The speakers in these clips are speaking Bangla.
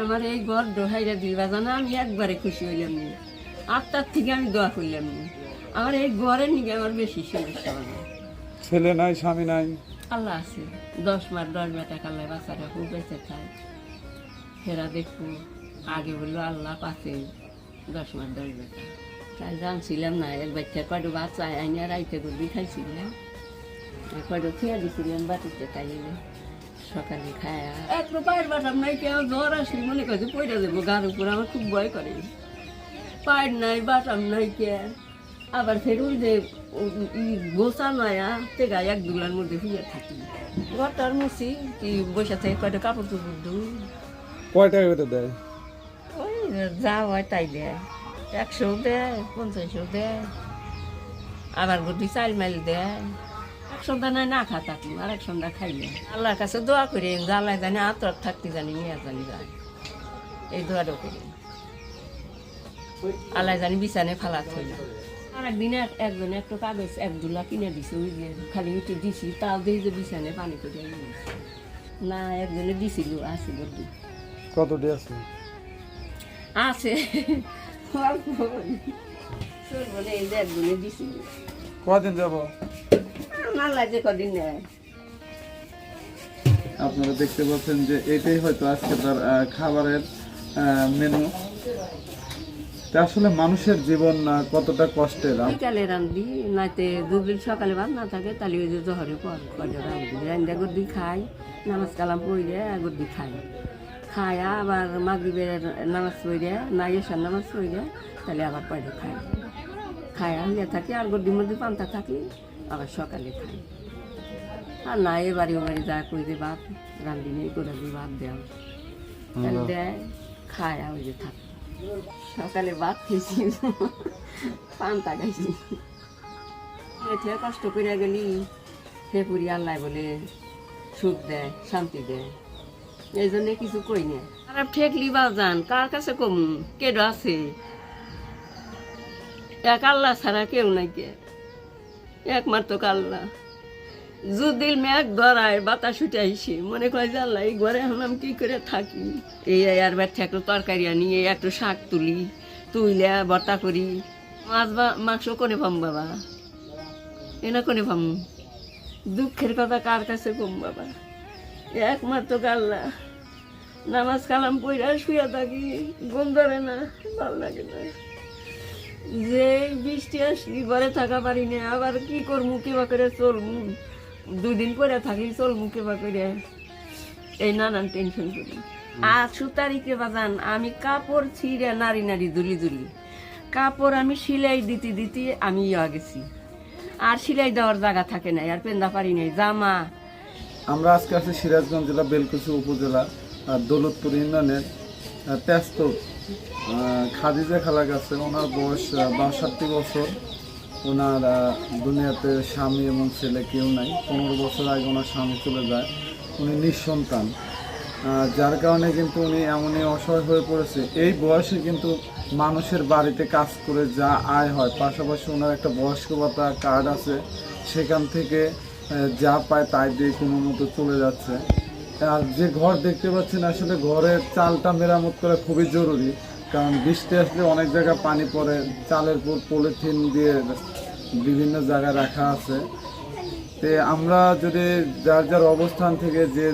আমার এই ঘর দোহাইরা দিবা জানা? আমি একবারে খুশি হইলাম নি। আটটার থেকে আমি দোয়া করলাম নি। আমার এই ঘরের নিকে আমার বেশি সমস্যা হবে ছেলে নাই স্বামী নাই। আল্লাহ আছে। দশ মাস দশ বেটা কাল্লায় বাচ্চাটা খুব বেঁচে খায় ফেরা দেখব আগে বলল আল্লাহ পাশে দশ মাস দশ বেটা। তাই জানছিলাম না এক বাচ্চা কয়টা বাচ্চা আইনে রাইতে করবি খাইছিলাম কয়টা খেয়ে দিছিলাম বাটিতে খাইলে। সকালে খায়া। একটু পায়ের বাটাম নাই কেউ জ্বর আসলে মনে করছে পয়টা দেবো গার উপর আমার খুব ভয় করে। পায়ের নাই বাটাম নাই কে আবার ফের ওই যে গোসা নয়া তে গায়ে এক দুলার মধ্যে শুয়ে থাকি। ঘরটার মুছি কি বসে থেকে কয়টা কাপড় চোপড় ধুই। কয় টাকা করে দেয়? ওই যা হয় তাই দেয়। একশো দেয় পঞ্চাশও দেয়। আবার গদি চাল মাইল দেয়। সন্ধ্যা নাই না খা থাকি আর এক সন্ধ্যা খাইলে আল্লাহর কাছে দোয়া করি জ্বালায় জানি আতর থাকতে জানি মেয়ে জানি যায়। এই দোয়াটা করি। আল্লাহ জানি বিছানে ফালা থই আর একদিন এক- একজন একটা কাগজ এক দুলা কিনে দিছে ওই যে খালি উঠে দিছি তাও দেখি যে বিছানে পানি করে না একজনে দিছিল আছে আছে। অল্প। তোর বলে এই যে একজনে দিছিল। কদিন যাব? না লাগে কদিন নেয় আপনারা দেখতে পাচ্ছেন যে এটাই হয়তো আজকে তার খাবারের মেনু আসলে মানুষের জীবন কতটা কষ্টের বিকালে রান্ধি নাইতে দুদিন সকালে ভাত না থাকে তাহলে ওই যে জহরে পর কলে রান্ধি। রান্ধা গদ্দি খাই নামাজ কালাম পড়ে গদ্দি খাই। খাই আবার মাগরিবের নামাজ পড়ে না এসার নামাজ পড়ে তাহলে আবার পরে খাই। খাই হইয়া থাকি আর গদ্দির মধ্যে পান্তা থাকি। আবার সকালে খাই। আর না এ বাড়ি ও বাড়ি যা কই যে ভাত রান্ধি নেই করে দিয়ে ভাত দেয়। তাহলে দেয় খায় আর ওই যে থাক। সকালে ভাত খেয়েছি। পান্তা খাইছি। এতে কষ্ট করে গেলি। হে পুরি আল্লাহ বলে সুখ দেয় শান্তি দেয়। এই জন্য কিছু কই না। খারাপ ঠেকলি বা যান কার কাছে কম? কেডো আছে? এক আল্লাহ ছাড়া কেউ নাই কে? একমাত্র আল্লাহ যদি মেঘ ধরায় বাতাস উঠে আইসে। মনে করে যে এই ঘরে এখন আমি কি করে থাকি? এই আর বাচ্চা একটু তরকারি আনি, এই একটু শাক তুলি, তুইলে ভর্তা করি। মাছ বা মাংস করে পাম বাবা? এনা করে পাম? দুঃখের কথা কার কাছে কম বাবা? একমাত্র আল্লাহ নামাজ কালাম পইরা শুয়ে থাকি, ঘুম ধরে না, ভালো লাগে না। যে বৃষ্টি আসলি ঘরে থাকা পারি না আবার কি করব কিবা করে চলবো দুদিন পরে থাকি চলবো কিবা করে? এই নানান টেনশন করি। আর সুতারি সুতারিকে বাজান আমি কাপড় ছিঁড়ে নারী নারী দুলি দুলি। কাপড় আমি সিলাই দিতে দিতে আমি ইয়া গেছি। আর সিলাই দেওয়ার জায়গা থাকে নাই আর পেন্দা পারি নাই জামা। আমরা আজকে আছি সিরাজগঞ্জ জেলা বেলকুচি উপজেলা আর দৌলতপুর ইউনিয়নের আহ, খাদিজা খালা গাছে, ওনার বয়স বাষট্টি বছর। ওনার দুনিয়াতে স্বামী এবং ছেলে কেউ নাই। পনেরো বছর আগে ওনার স্বামী চলে যায়। উনি নিঃসন্তান। যার কারণে কিন্তু উনি এমনই অসহায় হয়ে পড়েছে। এই বয়সে কিন্তু মানুষের বাড়িতে কাজ করে যা আয় হয়। পাশাপাশি ওনার একটা বয়স্ক ভাতা কার্ড আছে। সেখান থেকে যা পায় তাই দিয়ে কোনো মতো চলে যাচ্ছে। আর যে ঘর দেখতে পাচ্ছেন, আসলে ঘরের চালটা মেরামত করা খুবই জরুরি। কারণ বৃষ্টি আসলে অনেক জায়গায় পানি পড়ে, চালের পর পলিথিন দিয়ে বিভিন্ন জায়গায় রাখা আছে। তে আমরা যদি যার যার অবস্থান থেকে যে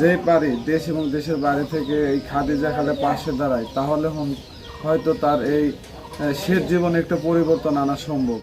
যে পারি, দেশ এবং দেশের বাইরে থেকে এই খাদি খালে পাশে দাঁড়ায় তাহলে হয়তো তার এই শেষ জীবনে একটু পরিবর্তন আনা সম্ভব।